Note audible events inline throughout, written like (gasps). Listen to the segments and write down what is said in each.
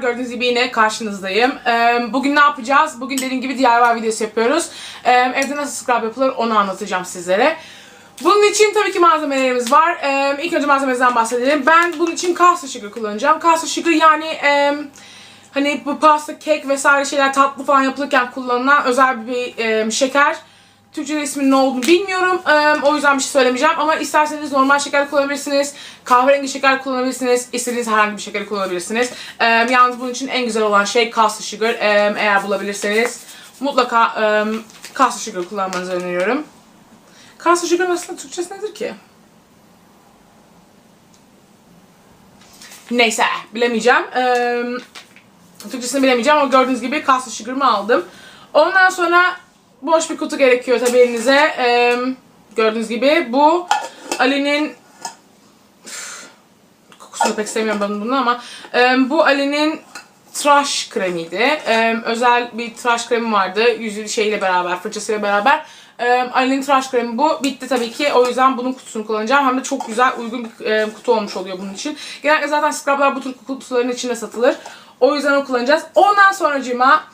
Gördüğünüz gibi yine karşınızdayım. Ee, bugün ne yapacağız? Bugün dediğim gibi DIY videosu yapıyoruz. Ee, evde nasıl scrub yapılır onu anlatacağım sizlere. Bunun için tabii ki malzemelerimiz var. Ee, ilk önce malzememizden bahsedelim. Ben bunun için caster sugar kullanacağım. Caster sugar yani e, hani bu pasta, kek vesaire şeyler tatlı falan yapılırken kullanılan özel bir e, şeker. Türkçe'de isminin ne olduğunu bilmiyorum. O yüzden bir şey söylemeyeceğim. Ama isterseniz normal şeker kullanabilirsiniz. Kahverengi şeker kullanabilirsiniz. İstediğiniz herhangi bir şekeri kullanabilirsiniz. Yalnız bunun için en güzel olan şey caster sugar. Eğer bulabilirseniz mutlaka e, caster sugar kullanmanızı öneriyorum. Caster sugar aslında Türkçesi nedir ki? Neyse bilemeyeceğim. Ee, Türkçesini bilemeyeceğim ama gördüğünüz gibi caster sugar'ımı aldım. Ondan sonra boş bir kutu gerekiyor tabii elinize. Ee, gördüğünüz gibi bu Ali'nin kokusunu pek sevmiyorum ben bunu ama e, bu Ali'nin tıraş kremiydi. E, özel bir tıraş kremi vardı. Yüzü şeyle beraber, fırçasıyla beraber. E, Ali'nin tıraş kremi bu. Bitti tabii ki. O yüzden bunun kutusunu kullanacağım. Hem de çok güzel, uygun bir e, kutu olmuş oluyor bunun için. Genellikle zaten scrublar bu tür kutuların içinde satılır. O yüzden onu kullanacağız. Ondan sonracığıma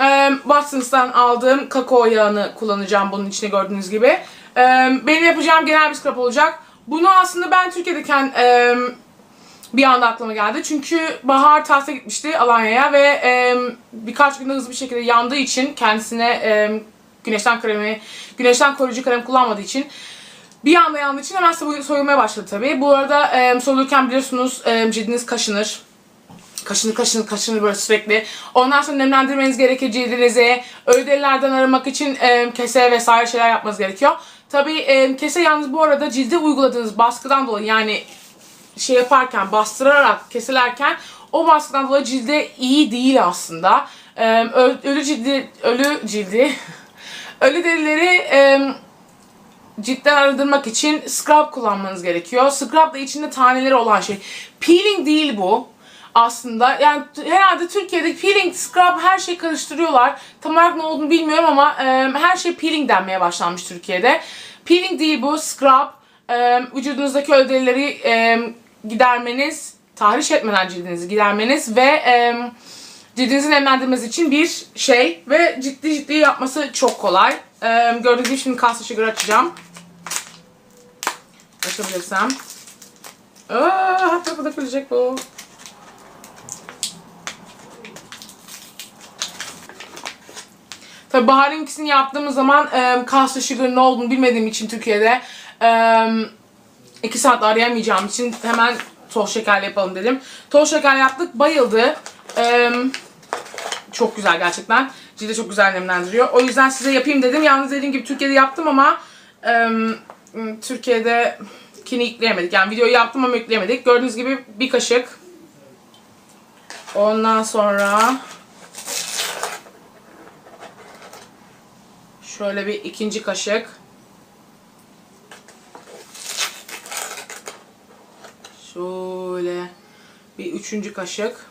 e, Watsons'tan aldığım kakao yağını kullanacağım bunun içine gördüğünüz gibi. E, benim yapacağım genel bir scrub olacak. Bunu aslında ben Türkiye'deyken e, bir anda aklıma geldi. Çünkü Bahar tatile gitmişti Alanya'ya ve e, birkaç günde hızlı bir şekilde yandığı için kendisine e, güneşten kremi, güneşten koruyucu krem kullanmadığı için bir anda yandığı için hemen soy- soyulmaya başladı tabii. Bu arada e, soyulurken biliyorsunuz e, cildiniz kaşınır. Kaşınır kaşınır kaşınır böyle sürekli. Ondan sonra nemlendirmeniz gerekir cildinizi. Öyle derilerden aramak için e, kese vesaire şeyler yapmanız gerekiyor. Tabii e, kese yalnız bu arada cilde uyguladığınız baskıdan dolayı yani şey yaparken bastırarak kesilerken o baskıdan dolayı cilde iyi değil aslında. E, ölü cildi ölü cildi (laughs) ölü derileri e, ciltten arındırmak için scrub kullanmanız gerekiyor. Scrub da içinde taneleri olan şey. Peeling değil bu aslında. Yani herhalde Türkiye'de peeling, scrub her şeyi karıştırıyorlar. Tam olarak ne olduğunu bilmiyorum ama e, her şey peeling denmeye başlanmış Türkiye'de. Peeling değil bu, scrub. E, vücudunuzdaki öl derileri e, gidermeniz, tahriş etmeden cildinizi gidermeniz ve e, cildinizi nemlendirmeniz için bir şey ve ciddi ciddi yapması çok kolay. E, gördüğünüz gibi şimdi Castle Sugar açacağım. Açabilirsem. Aa, her tarafı dökülecek bu. Tabii Bahar'ın ikisini yaptığımız zaman e, Castle Sugar'ın ne olduğunu bilmediğim için Türkiye'de e, saat arayamayacağım için hemen toz şekerle yapalım dedim. Toz şeker yaptık, bayıldı. E, çok güzel gerçekten. Cilde çok güzel nemlendiriyor. O yüzden size yapayım dedim. Yalnız dediğim gibi Türkiye'de yaptım ama e, Türkiye'de kini yükleyemedik. Yani videoyu yaptım ama yükleyemedik. Gördüğünüz gibi bir kaşık. Ondan sonra şöyle bir ikinci kaşık. Şöyle bir üçüncü kaşık.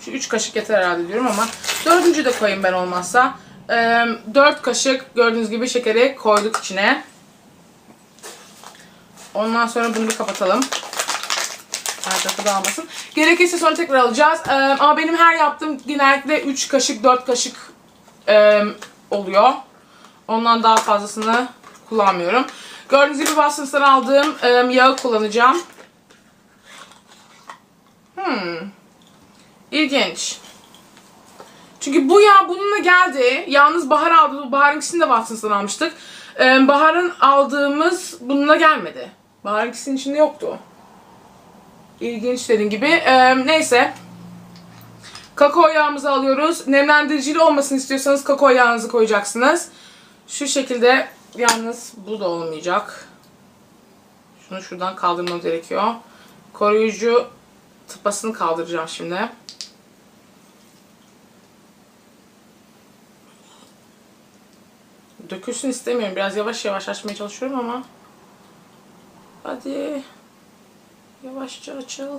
Şu üç kaşık yeter herhalde diyorum ama dördüncü de koyayım ben olmazsa. Ee, dört kaşık gördüğünüz gibi şekeri koyduk içine. Ondan sonra bunu bir kapatalım. Her dağılmasın. Gerekirse sonra tekrar alacağız. Ee, ama benim her yaptığım genellikle 3 kaşık 4 kaşık e, oluyor. Ondan daha fazlasını kullanmıyorum. Gördüğünüz gibi Watsons'tan aldığım e, yağı kullanacağım. Hmm. İlginç. Çünkü bu yağ bununla geldi. Yalnız Bahar aldı. Bahar'ınkisini de Watsons'tan almıştık. Ee, Bahar'ın aldığımız bununla gelmedi. Bahar'ınkisinin içinde yoktu. İlginç dediğim gibi. Ee, neyse. Kakao yağımızı alıyoruz. Nemlendiricili olmasını istiyorsanız kakao yağınızı koyacaksınız. Şu şekilde yalnız bu da olmayacak. Şunu şuradan kaldırmam gerekiyor. Koruyucu tıpasını kaldıracağım şimdi. Dökülsün istemiyorum. Biraz yavaş yavaş açmaya çalışıyorum ama. Hadi. Yavaşça açıl.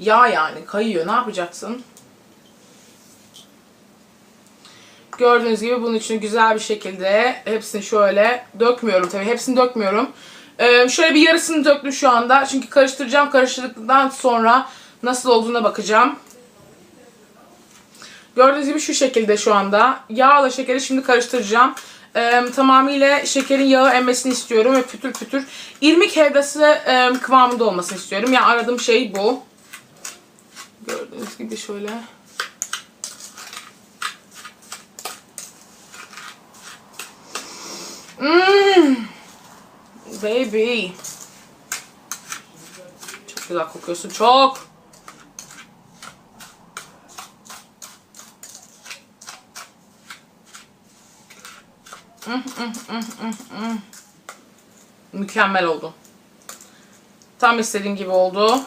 Yağ yani kayıyor. Ne yapacaksın? Gördüğünüz gibi bunun için güzel bir şekilde hepsini şöyle dökmüyorum tabii. Hepsini dökmüyorum. Ee, şöyle bir yarısını döktüm şu anda. Çünkü karıştıracağım. Karıştırdıktan sonra nasıl olduğuna bakacağım. Gördüğünüz gibi şu şekilde şu anda. Yağla şekeri şimdi karıştıracağım. Ee, tamamıyla şekerin yağı emmesini istiyorum ve pütür pütür. İrmik helvası e, kıvamında olmasını istiyorum. Yani aradığım şey bu. Gördüğünüz gibi şöyle. Mmm. Baby. Çok güzel kokuyorsun. Çok. Mükemmel oldu. Tam istediğim gibi oldu.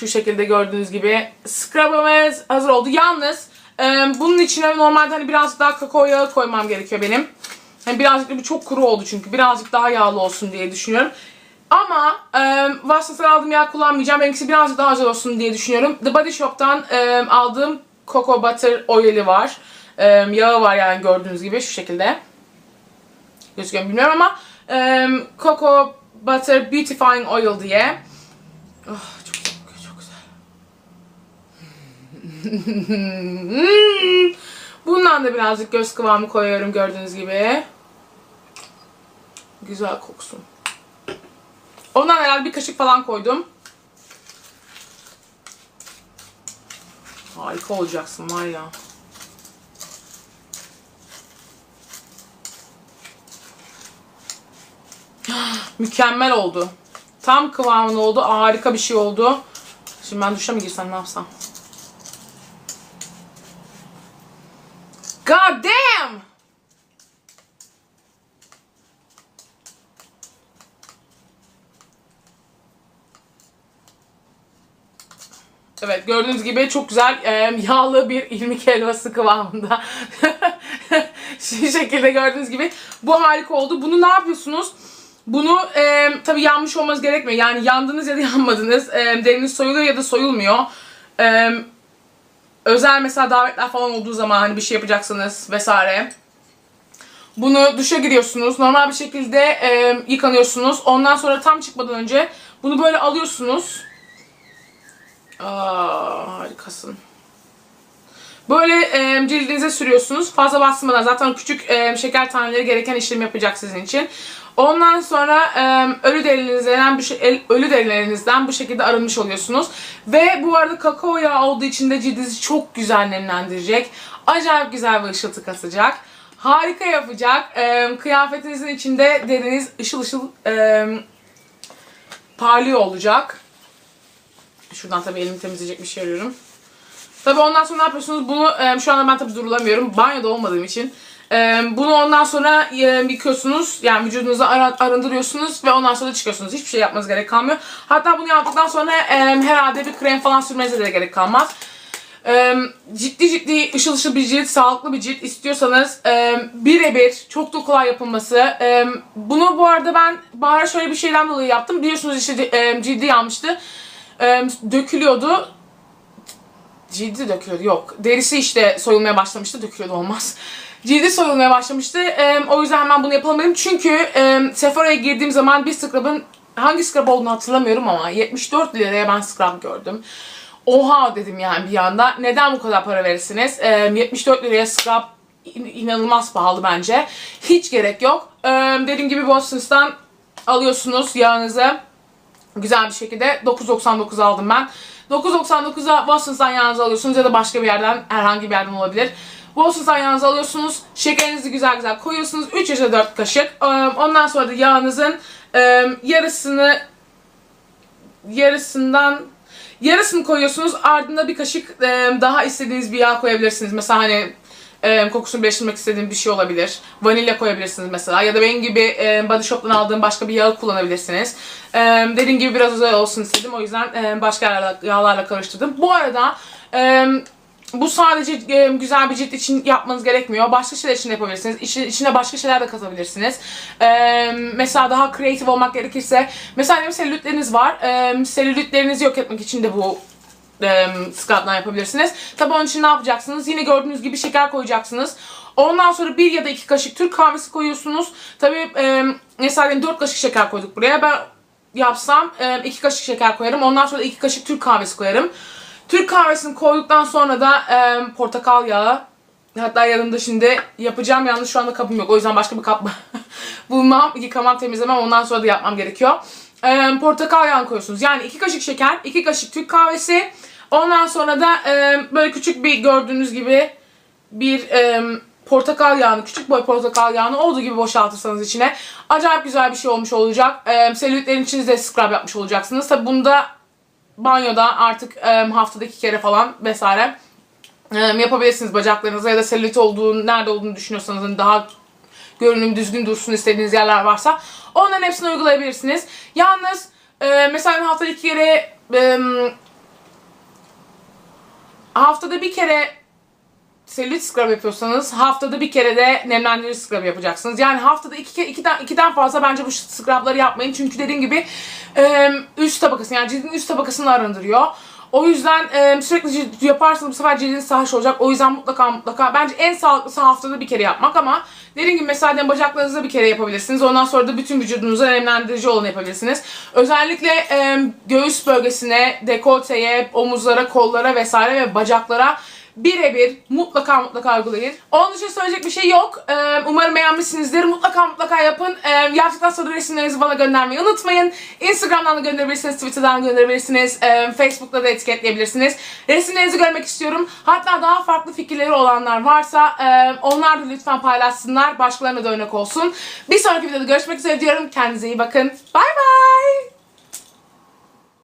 Şu şekilde gördüğünüz gibi scrub'ımız hazır oldu. Yalnız e, bunun içine normalde hani birazcık daha kakao yağı koymam gerekiyor benim. Hani birazcık da çok kuru oldu çünkü. Birazcık daha yağlı olsun diye düşünüyorum. Ama e, Watsons'tan aldığım yağ kullanmayacağım. Benimkisi birazcık daha güzel olsun diye düşünüyorum. The Body Shop'tan e, aldığım Cocoa Butter Oil'i var. E, yağı var yani gördüğünüz gibi şu şekilde. Gözüküyor bilmiyorum ama e, Cocoa Butter Beautifying Oil diye. Oh, çok güzel kokuyor, çok güzel. (laughs) Bundan da birazcık göz kıvamı koyuyorum gördüğünüz gibi. Güzel koksun. Ondan herhalde bir kaşık falan koydum. Harika olacaksın var ya. (gasps) Mükemmel oldu. Tam kıvamında oldu. Harika bir şey oldu. Şimdi ben duşa mı girsem ne yapsam? Evet gördüğünüz gibi çok güzel e, yağlı bir irmik helvası kıvamında. (laughs) Şu şekilde gördüğünüz gibi. Bu harika oldu. Bunu ne yapıyorsunuz? Bunu e, tabii yanmış olmanız gerekmiyor. Yani yandınız ya da yanmadınız. E, deriniz soyuluyor ya da soyulmuyor. E, özel mesela davetler falan olduğu zaman hani bir şey yapacaksınız vesaire. Bunu duşa giriyorsunuz. Normal bir şekilde e, yıkanıyorsunuz. Ondan sonra tam çıkmadan önce bunu böyle alıyorsunuz. Aa, harikasın. Böyle e, cildinize sürüyorsunuz. Fazla basmadan zaten küçük e, şeker taneleri gereken işlem yapacak sizin için. Ondan sonra e, ölü derinizden bu şey, ölü derilerinizden bu şekilde arınmış oluyorsunuz. Ve bu arada kakao yağı olduğu için de cildinizi çok güzel nemlendirecek. Acayip güzel bir ışıltı kasacak. Harika yapacak. E, kıyafetinizin içinde deriniz ışıl ışıl e, parlıyor olacak. Şuradan tabii elimi temizleyecek bir şey arıyorum. Tabii ondan sonra ne yapıyorsunuz? Bunu e, şu anda ben tabii durulamıyorum. Banyoda olmadığım için. E, bunu ondan sonra e, yıkıyorsunuz. Yani vücudunuzu ar- arındırıyorsunuz ve ondan sonra çıkıyorsunuz. Hiçbir şey yapmanız gerek kalmıyor. Hatta bunu yaptıktan sonra e, herhalde bir krem falan sürmenize de gerek kalmaz. E, ciddi ciddi ışıl ışıl bir cilt, sağlıklı bir cilt istiyorsanız e, birebir çok da kolay yapılması. E, bunu bu arada ben Bahar'a şöyle bir şeyden dolayı yaptım. Biliyorsunuz işte e, cildi yanmıştı. E, dökülüyordu cildi dökülüyordu. Yok. Derisi işte soyulmaya başlamıştı. Dökülüyordu olmaz. Cildi soyulmaya başlamıştı. Ee, o yüzden hemen bunu yapalım. Çünkü e, Sephora'ya girdiğim zaman bir scrub'ın hangi scrub olduğunu hatırlamıyorum ama 74 liraya ben scrub gördüm. Oha dedim yani bir anda. Neden bu kadar para verirsiniz? Ee, 74 liraya scrub in- inanılmaz pahalı bence. Hiç gerek yok. Ee, dediğim gibi Boston's'tan alıyorsunuz yağınızı. Güzel bir şekilde 9.99 aldım ben. 9.99'a Watsons'tan yağınızı alıyorsunuz ya da başka bir yerden herhangi bir yerden olabilir. Watsons'tan yağınızı alıyorsunuz. Şekerinizi güzel güzel koyuyorsunuz. 3 ya da 4 kaşık. Ondan sonra da yağınızın e, yarısını yarısından yarısını koyuyorsunuz. Ardında bir kaşık e, daha istediğiniz bir yağ koyabilirsiniz. Mesela hani e, kokusunu birleştirmek istediğim bir şey olabilir. Vanilya koyabilirsiniz mesela. Ya da benim gibi e, Body Shop'tan aldığım başka bir yağı kullanabilirsiniz. E, dediğim gibi biraz özel olsun istedim. O yüzden e, başka yağlarla, yağlarla karıştırdım. Bu arada e, bu sadece e, güzel bir cilt için yapmanız gerekmiyor. Başka şeyler için de yapabilirsiniz. İçine, içine başka şeyler de katabilirsiniz. E, mesela daha kreatif olmak gerekirse. Mesela benim selülitleriniz var. E, selülitlerinizi yok etmek için de bu e, yapabilirsiniz. Tabii onun için ne yapacaksınız? Yine gördüğünüz gibi şeker koyacaksınız. Ondan sonra bir ya da iki kaşık Türk kahvesi koyuyorsunuz. Tabii e, mesela 4 kaşık şeker koyduk buraya. Ben yapsam e, iki kaşık şeker koyarım. Ondan sonra iki kaşık Türk kahvesi koyarım. Türk kahvesini koyduktan sonra da e, portakal yağı. Hatta yanımda şimdi yapacağım. Yalnız şu anda kabım yok. O yüzden başka bir kap (laughs) bulmam, yıkamam, temizlemem. Ondan sonra da yapmam gerekiyor. E, portakal yağını koyuyorsunuz. Yani iki kaşık şeker, iki kaşık Türk kahvesi. Ondan sonra da e, böyle küçük bir gördüğünüz gibi bir e, portakal yağını, küçük boy portakal yağını olduğu gibi boşaltırsanız içine acayip güzel bir şey olmuş olacak. E, selülitlerin içinizde scrub yapmış olacaksınız. Tabi bunda banyoda artık e, haftada iki kere falan vesaire e, yapabilirsiniz bacaklarınıza ya da selülit olduğunu, nerede olduğunu düşünüyorsanız hani daha görünüm düzgün dursun istediğiniz yerler varsa onların hepsini uygulayabilirsiniz. Yalnız e, mesela haftada iki kere e, haftada bir kere selülit scrub yapıyorsanız haftada bir kere de nemlendirici scrub yapacaksınız. Yani haftada iki, ke- ikiden, ikiden fazla bence bu scrubları yapmayın. Çünkü dediğim gibi üst tabakasını yani cildin üst tabakasını arındırıyor. O yüzden e, sürekli yaparsanız bu sefer cildiniz sahaş olacak. O yüzden mutlaka mutlaka bence en sağlıklısı haftada bir kere yapmak ama dediğim gibi mesela diyelim bacaklarınızda bir kere yapabilirsiniz. Ondan sonra da bütün vücudunuza nemlendirici olanı yapabilirsiniz. Özellikle e, göğüs bölgesine, dekolteye, omuzlara, kollara vesaire ve bacaklara birebir mutlaka mutlaka uygulayın. Onun için söyleyecek bir şey yok. Ee, umarım beğenmişsinizdir. Mutlaka mutlaka yapın. Ee, yaptıktan sonra resimlerinizi bana göndermeyi unutmayın. Instagram'dan da gönderebilirsiniz, Twitter'dan gönderebilirsiniz, ee, Facebook'ta da etiketleyebilirsiniz. Resimlerinizi görmek istiyorum. Hatta daha farklı fikirleri olanlar varsa e, onlar da lütfen paylaşsınlar. Başkalarına da örnek olsun. Bir sonraki videoda görüşmek üzere diyorum. Kendinize iyi bakın. Bay bay.